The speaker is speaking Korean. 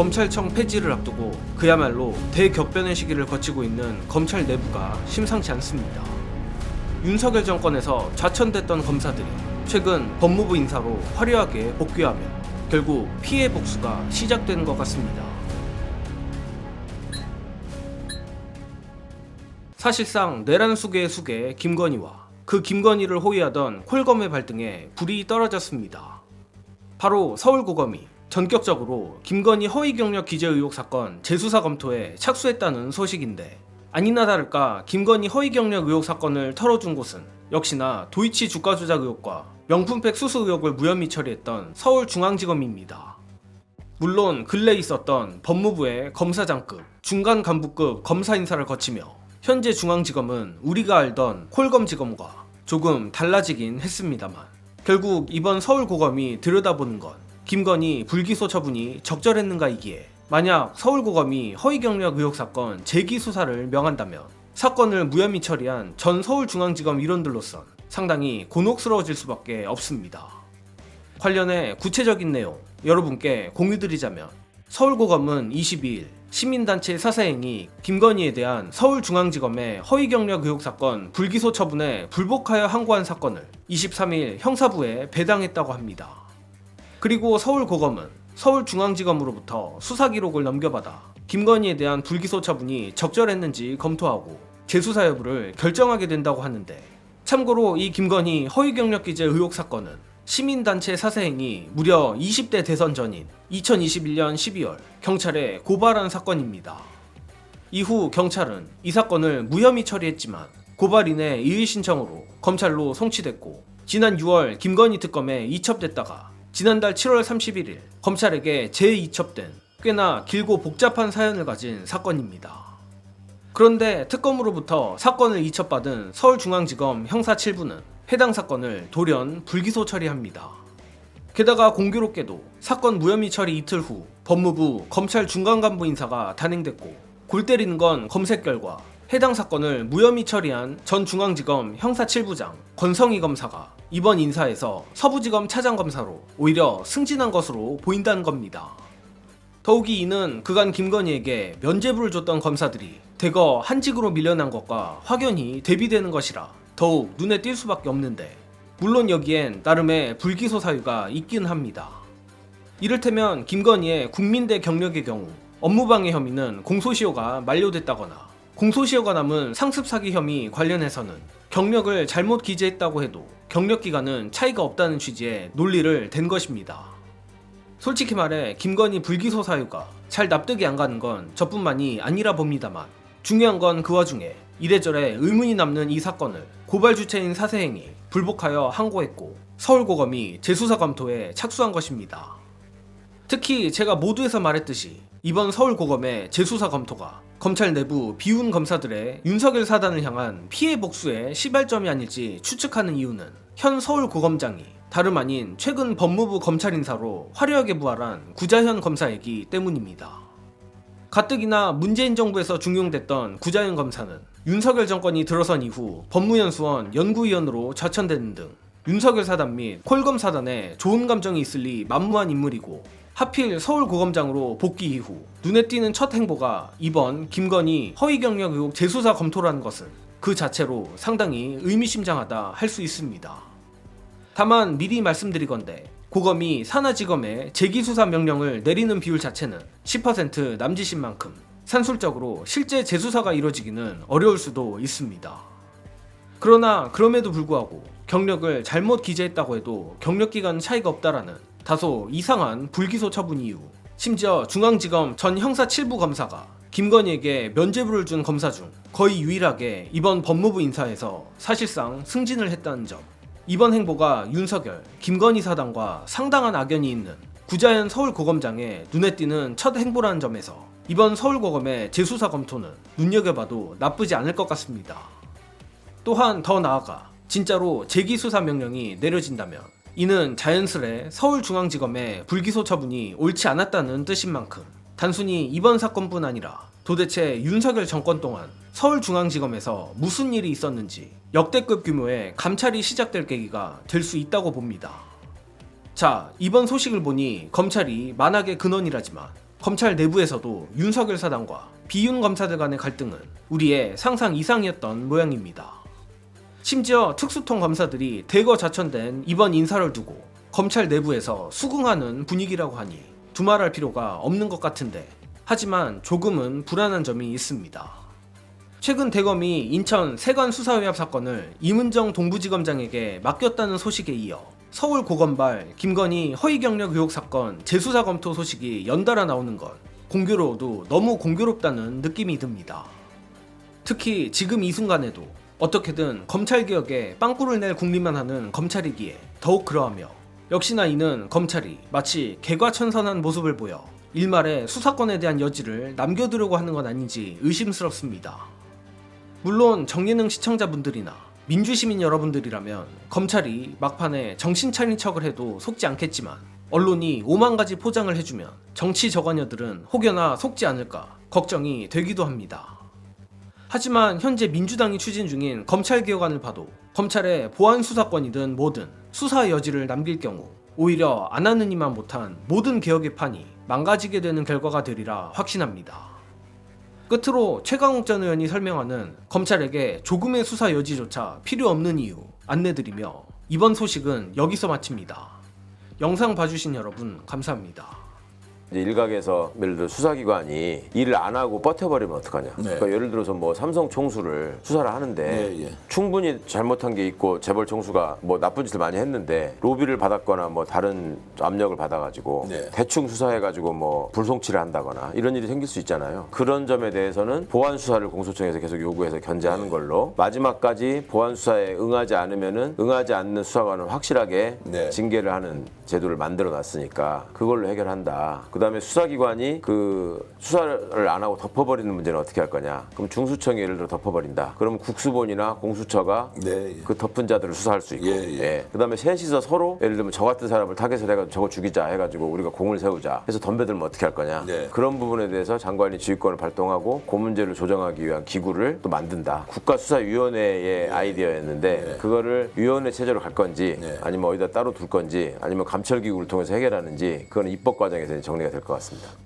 검찰청 폐지를 앞두고 그야말로 대격변의 시기를 거치고 있는 검찰 내부가 심상치 않습니다. 윤석열 정권에서 좌천됐던 검사들이 최근 법무부 인사로 화려하게 복귀하며 결국 피해 복수가 시작된 것 같습니다. 사실상 내란 수계의 수계 김건희와 그 김건희를 호위하던 콜검의 발등에 불이 떨어졌습니다. 바로 서울고검이 전격적으로 김건희 허위 경력 기재 의혹 사건 재수사 검토에 착수했다는 소식인데 아니나 다를까 김건희 허위 경력 의혹 사건을 털어준 곳은 역시나 도이치 주가 조작 의혹과 명품백 수수 의혹을 무혐의 처리했던 서울중앙지검입니다. 물론 근래 있었던 법무부의 검사장급, 중간 간부급 검사 인사를 거치며 현재 중앙지검은 우리가 알던 콜검지검과 조금 달라지긴 했습니다만 결국 이번 서울고검이 들여다보는 건 김건희 불기소 처분이 적절했는가이기에 만약 서울고검이 허위 경력 의혹 사건 재기 수사를 명한다면 사건을 무혐의 처리한 전 서울중앙지검 일원들로선 상당히 곤혹스러워질 수밖에 없습니다. 관련해 구체적인 내용 여러분께 공유드리자면 서울고검은 22일 시민단체 사사행위 김건희에 대한 서울중앙지검의 허위 경력 의혹 사건 불기소 처분에 불복하여 항고한 사건을 23일 형사부에 배당했다고 합니다. 그리고 서울고검은 서울중앙지검으로부터 수사 기록을 넘겨받아 김건희에 대한 불기소 처분이 적절했는지 검토하고 재수사 여부를 결정하게 된다고 하는데 참고로 이 김건희 허위 경력 기재 의혹 사건은 시민단체 사세행이 무려 20대 대선 전인 2021년 12월 경찰에 고발한 사건입니다. 이후 경찰은 이 사건을 무혐의 처리했지만 고발인의 이의 신청으로 검찰로 송치됐고 지난 6월 김건희 특검에 이첩됐다가 지난달 7월 31일 검찰에게 재이첩된 꽤나 길고 복잡한 사연을 가진 사건입니다. 그런데 특검으로부터 사건을 이첩받은 서울중앙지검 형사 7부는 해당 사건을 돌연 불기소 처리합니다. 게다가 공교롭게도 사건 무혐의 처리 이틀 후 법무부 검찰 중간 간부 인사가 단행됐고 골 때리는 건 검색 결과 해당 사건을 무혐의 처리한 전 중앙지검 형사 7부장 권성희 검사가 이번 인사에서 서부지검 차장검사로 오히려 승진한 것으로 보인다는 겁니다. 더욱이 이는 그간 김건희에게 면죄부를 줬던 검사들이 대거 한직으로 밀려난 것과 확연히 대비되는 것이라 더욱 눈에 띌 수밖에 없는데 물론 여기엔 나름의 불기소 사유가 있긴 합니다. 이를테면 김건희의 국민대 경력의 경우 업무방해 혐의는 공소시효가 만료됐다거나 공소시효가 남은 상습 사기 혐의 관련해서는 경력을 잘못 기재했다고 해도 경력 기간은 차이가 없다는 취지의 논리를 댄 것입니다. 솔직히 말해 김건희 불기소 사유가 잘 납득이 안 가는 건 저뿐만이 아니라 봅니다만 중요한 건 그 와중에 이래저래 의문이 남는 이 사건을 고발 주체인 사세행이 불복하여 항고했고 서울고검이 재수사 검토에 착수한 것입니다. 특히 제가 모두에서 말했듯이 이번 서울고검의 재수사 검토가 검찰 내부 비운 검사들의 윤석열 사단을 향한 피해 복수의 시발점이 아닐지 추측하는 이유는 현 서울고검장이 다름 아닌 최근 법무부 검찰 인사로 화려하게 부활한 구자현 검사이기 때문입니다. 가뜩이나 문재인 정부에서 중용됐던 구자현 검사는 윤석열 정권이 들어선 이후 법무연수원 연구위원으로 좌천되는 등 윤석열 사단 및 콜검 사단에 좋은 감정이 있을 리 만무한 인물이고 하필 서울고검장으로 복귀 이후 눈에 띄는 첫 행보가 이번 김건희 허위 경력 의혹 재수사 검토라는 것은 그 자체로 상당히 의미심장하다 할 수 있습니다. 다만 미리 말씀드리건대 고검이 산하지검에 재기수사 명령을 내리는 비율 자체는 10% 남짓인 만큼 산술적으로 실제 재수사가 이루어지기는 어려울 수도 있습니다. 그러나 그럼에도 불구하고 경력을 잘못 기재했다고 해도 경력 기간 차이가 없다라는 다소 이상한 불기소 처분 이후 심지어 중앙지검 전 형사 7부 검사가 김건희에게 면죄부를 준 검사 중 거의 유일하게 이번 법무부 인사에서 사실상 승진을 했다는 점 이번 행보가 윤석열, 김건희 사단과 상당한 악연이 있는 구자현 서울고검장의 눈에 띄는 첫 행보라는 점에서 이번 서울고검의 재수사 검토는 눈여겨봐도 나쁘지 않을 것 같습니다. 또한 더 나아가 진짜로 재기수사 명령이 내려진다면 이는 자연스레 서울중앙지검의 불기소 처분이 옳지 않았다는 뜻인 만큼 단순히 이번 사건뿐 아니라 도대체 윤석열 정권 동안 서울중앙지검에서 무슨 일이 있었는지 역대급 규모의 감찰이 시작될 계기가 될 수 있다고 봅니다. 자, 이번 소식을 보니 검찰이 만악의 근원이라지만 검찰 내부에서도 윤석열 사단과 비윤 검사들 간의 갈등은 우리의 상상 이상이었던 모양입니다. 심지어 특수통 검사들이 대거 자천된 이번 인사를 두고 검찰 내부에서 수긍하는 분위기라고 하니 두말할 필요가 없는 것 같은데 하지만 조금은 불안한 점이 있습니다. 최근 대검이 인천 세관 수사위합 사건을 이문정 동부지검장에게 맡겼다는 소식에 이어 서울 고검발 김건희 허위 경력 의혹 사건 재수사 검토 소식이 연달아 나오는 건 공교로워도 너무 공교롭다는 느낌이 듭니다. 특히 지금 이 순간에도 어떻게든 검찰 개혁에 빵꾸를 낼 궁리만 하는 검찰이기에 더욱 그러하며 역시나 이는 검찰이 마치 개과천선한 모습을 보여 일말의 수사권에 대한 여지를 남겨두려고 하는 건 아닌지 의심스럽습니다. 물론 정예능 시청자분들이나 민주시민 여러분들이라면 검찰이 막판에 정신 차린 척을 해도 속지 않겠지만 언론이 오만 가지 포장을 해주면 정치 저관여들은 혹여나 속지 않을까 걱정이 되기도 합니다. 하지만 현재 민주당이 추진 중인 검찰 개혁안을 봐도 검찰의 보안 수사권이든 뭐든 수사 여지를 남길 경우 오히려 안 하는 이만 못한 모든 개혁의 판이 망가지게 되는 결과가 되리라 확신합니다. 끝으로 최강욱 전 의원이 설명하는 검찰에게 조금의 수사 여지조차 필요 없는 이유 안내드리며 이번 소식은 여기서 마칩니다. 영상 봐주신 여러분 감사합니다. 이제 일각에서 예를 들어 수사기관이 일을 안 하고 버텨버리면 어떡하냐. 네. 그러니까 예를 들어서 뭐 삼성 총수를 수사를 하는데 예, 예. 충분히 잘못한 게 있고 재벌 총수가 뭐 나쁜 짓을 많이 했는데 로비를 받았거나 뭐 다른 압력을 받아가지고 네. 대충 수사해가지고 뭐 불송치를 한다거나 이런 일이 생길 수 있잖아요. 그런 점에 대해서는 보안 수사를 공소청에서 계속 요구해서 견제하는 네. 걸로 마지막까지 보안 수사에 응하지 않으면은 응하지 않는 수사관은 확실하게 네. 징계를 하는 제도를 만들어 놨으니까 그걸로 해결한다. 그다음에 수사기관이 그 수사를 안 하고 덮어버리는 문제는 어떻게 할 거냐? 그럼 중수청이 예를 들어 덮어버린다. 그럼 국수본이나 공수처가 네, 예. 그 덮은 자들을 수사할 수 있고, 예, 예. 그다음에 셋이서 서로 예를 들면 저 같은 사람을 타겟을 해가지고 저거 죽이자 해가지고 우리가 공을 세우자 해서 덤벼들면 어떻게 할 거냐? 네. 그런 부분에 대해서 장관이 지휘권을 발동하고 그 문제를 조정하기 위한 기구를 또 만든다. 국가수사위원회의 아이디어였는데 그거를 위원회 체제로 갈 건지 네. 아니면 어디다 따로 둘 건지 아니면 감찰 기구를 통해서 해결하는지 그건 입법 과정에서 정리가 될 것 같습니다.